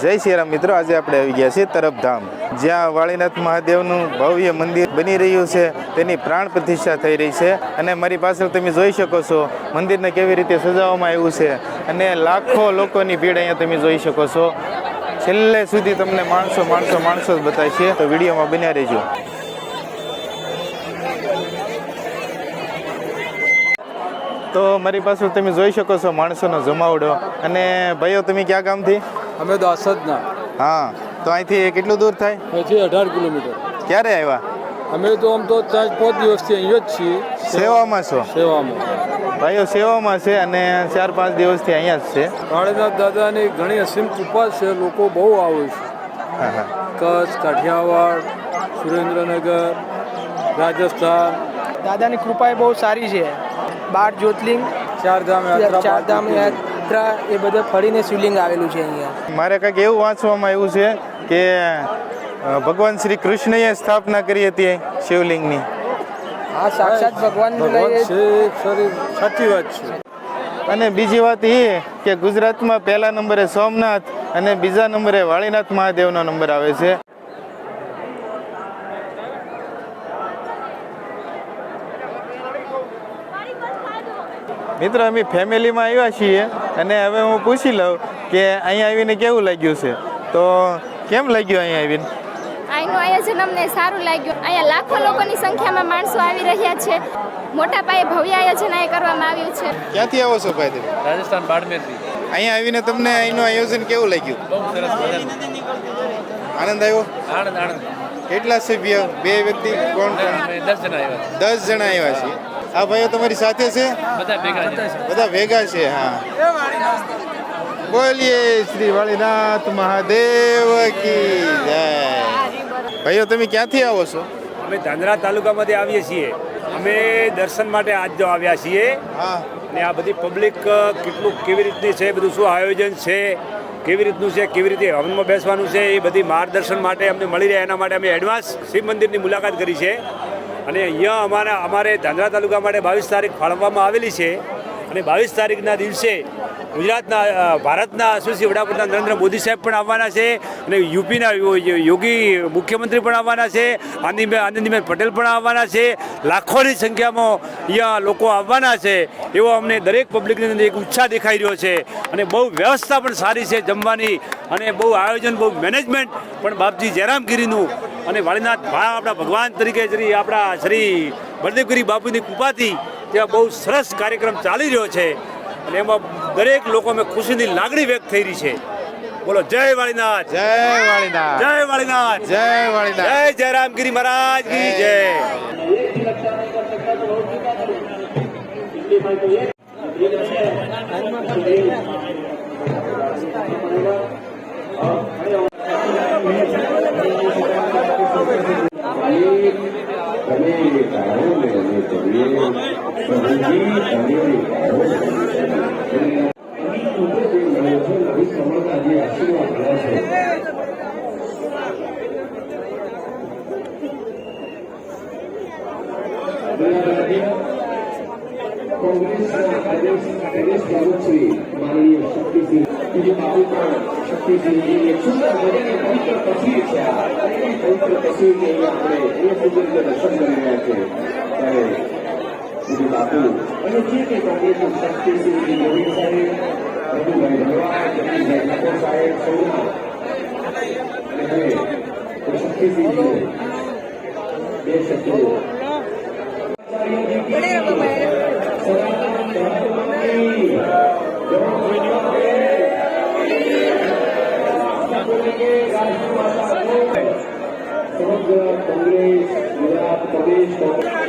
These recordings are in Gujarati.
જય શ્રી રામ મિત્રો, આજે આપણે આવી ગયા છીએ તરફધામ જ્યાં વાળીનાથ મહાદેવનું ભવ્ય મંદિર બની રહ્યું છે, તેની પ્રાણ પ્રતિષ્ઠા થઈ રહી છે અને મારી પાછળ તમે જોઈ શકો છો, મંદિરને કેવી રીતે સજાવવામાં આવ્યું છે અને લાખો લોકોની ભીડ અહીંયા તમે જોઈ શકો છો. છેલ્લે સુધી તમને માણસો માણસો માણસો જ બતાવશે, તો વિડીયોમાં બન્યા રહેજો. તો મારી પાછળ તમે જોઈ શકો છો માણસોનો જમાવડો અને ભાઈઓ, તમે ક્યાં ગામથી? અમે તો અસદના હા તો અહીંથી કેટલું દૂર થાય? પછી અઢાર કિલોમીટર. ક્યારે આવ્યા? અમે તો આમ તો ચાર પાંચ દિવસથી અહીંયા જ છીએ. સેવામાં છો? સેવામાં. ભાઈઓ સેવામાં છે અને ચાર પાંચ દિવસથી અહીંયા જ છે? કાળીનાથ દાદાની ઘણી અસીમ કૃપા છે. લોકો બહુ આવે છે. હા હા. કચ્છ કાઠિયાવાડ સુરેન્દ્રનગર રાજસ્થાન. દાદાની કૃપા બહુ સારી છે. બાર જ્યોતિર્લિંગ ચારધામ યાત્રા ચારધામ યાત્રા એ બધે ફરીને શિવલિંગ આવેલું છે અહીંયા. મારે કંઈક એવું વાંચવામાં આવ્યું છે કે ભગવાન શ્રી કૃષ્ણએ સ્થાપના કરી હતી શિવલિંગની. આ સાક્ષાત ભગવાન સાચી વાત છે. અને બીજી વાત એ કે ગુજરાતમાં પહેલા નંબરે સોમનાથ અને બીજા નંબરે વાળીનાથ મહાદેવનો નંબર આવે છે. મિત્રો અમે ફેમિલીમાં આવ્યા છીએ. અને હવે હું પૂછી લઉં કે અહીંયા આવીને કેવું લાગ્યું છે? તો કેમ લાગ્યું અહીંયા આવીને? અહીંનું આયોજન અમને સારું લાગ્યું. અહીંયા લાખો લોકોની સંખ્યામાં માણસો આવી રહ્યા છે. મોટા પાયે ભવ્ય આયોજન અહીંયા કરવામાં આવ્યું છે. ક્યાંથી આવો છો ભાઈ તમે? રાજસ્થાન બાડમેરથી. અહીંયા આવીને તમને અહીંનું આયોજન કેવું લાગ્યું? બહુ સરસ આનંદ આવ્યો? આનંદ આનંદ. કેટલા સભ્ય? બે વ્યક્તિ? કોણ કોણ? દસ જણા આવ્યા દસ જણા આવ્યા છે. આ ભાઈઓ તમારી સાથે છે? બધા ભેગા છે. બધા ભેગા છે હા. બોલીએ શ્રી વાળીનાથ મહાદેવ કી જય. ભાઈઓ તમે ક્યાંથી આવો છો? અમે ધાંધ્રા તાલુકામાંથી આવીએ છીએ. અમે દર્શન માટે આજ જો આવ્યા છીએ. હા. અને આ બધી પબ્લિક કેટલું કેવી રીતની છે બધું શું આયોજન છે કેવી રીતનું છે કેવી રીતે હવનમાં બેસવાનું છે એ બધી માર્ગદર્શન માટે અમને મળી રહે એના માટે અમે એડવાન્સ શિવ મંદિરની મુલાકાત કરી છે. અને અહીંયા અમારા અમારે ધાંધ્રા તાલુકા માટે બાવીસ તારીખ ફાળવવામાં આવેલી છે. અને બાવીસ તારીખના દિવસે ગુજરાતના ભારતના સુશ્રી વડાપ્રધાન નરેન્દ્ર મોદી સાહેબ પણ આવવાના છે અને યુપીના યોગી મુખ્યમંત્રી પણ આવવાના છે, આનંદીબેન આનંદીબેન પટેલ પણ આવવાના છે, લાખોની સંખ્યામાં અહીંયા લોકો આવવાના છે, એવો અમને દરેક પબ્લિકની અંદર એક ઉત્સાહ દેખાઈ રહ્યો છે અને બહુ વ્યવસ્થા પણ સારી છે જમવાની અને બહુ આયોજન, બહુ મેનેજમેન્ટ પણ બાપજી જયરામગીરીનું અને વાળીનાથ ભા આપણા ભગવાન તરીકે શ્રી, આપણા શ્રી બળદેવગીરી બાપુની કૃપાથી ત્યાં બહુ સરસ કાર્યક્રમ ચાલી રહ્યો છે અને એમાં દરેક લોકો અમે ખુશીની લાગણી વ્યક્ત થઈ રહી છે. બોલો જય વાળીનાથ. જય વાળીનાથ. જય વાળીનાથ. જય વાળીનાથ. જય જય રામગીરી મહારાજ કી જય કોંગ્રેસના પ્રદેશ પ્રદેશ પ્રમુખ શ્રી માનનીય શક્તિસિંહ બીજું બાબુ પણ શક્તિસિંહની એક સુંદર મજાની પવિત્ર તસવીર છે આ અને એ પવિત્ર તસવીરને અહીંયા આપણે એ સુંદર રીતે દર્શન કરી રહ્યા છે ત્યારે બીજું બાપુ અને જે તે કોંગ્રેસના શક્તિસિંહ શ્રી નવીન સાહેબ રઘુભાઈ ભરવાડ જગદીશભાઈ ઠાકોર સાહેબ સૌના અને હવે શક્તિસિંહજીને બે શબ્દો સમગ્ર કોંગ્રેસ ગુજરાત પ્રદેશ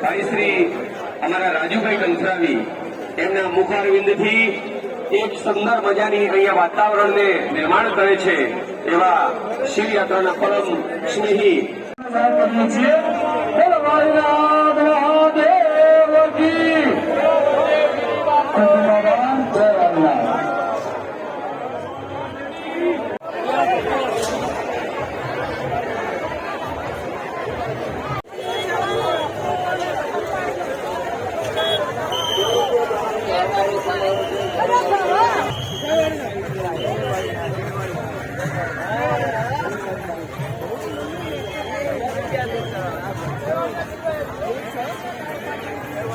ભાઈ શ્રી અમારા રાજુભાઈ કંસરાવી એમના મુખારવિંદથી એક સુંદર મજાની અહીંયા વાતાવરણને નિર્માણ કરે છે એવા શિવયાત્રાના પરમ સ્નેહી.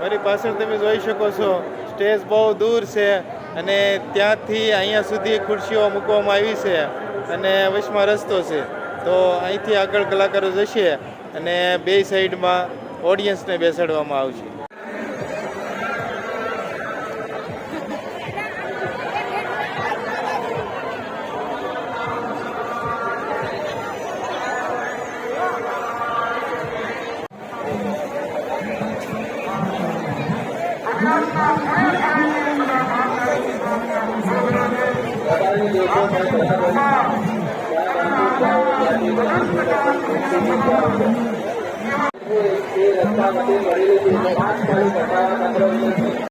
મારી પાછળ તમે જોઈ શકો છો, સ્ટેજ બહુ દૂર છે અને ત્યાંથી અહીંયા સુધી ખુરશીઓ મૂકવામાં આવી છે અને વચમાં રસ્તો છે. તો અહીંથી આગળ કલાકારો જશે અને બે સાઈડમાં ઓડિયન્સને બેસાડવામાં આવશે. રસ્તામાંથી મળેલી છે ખાસ કરી કટાયા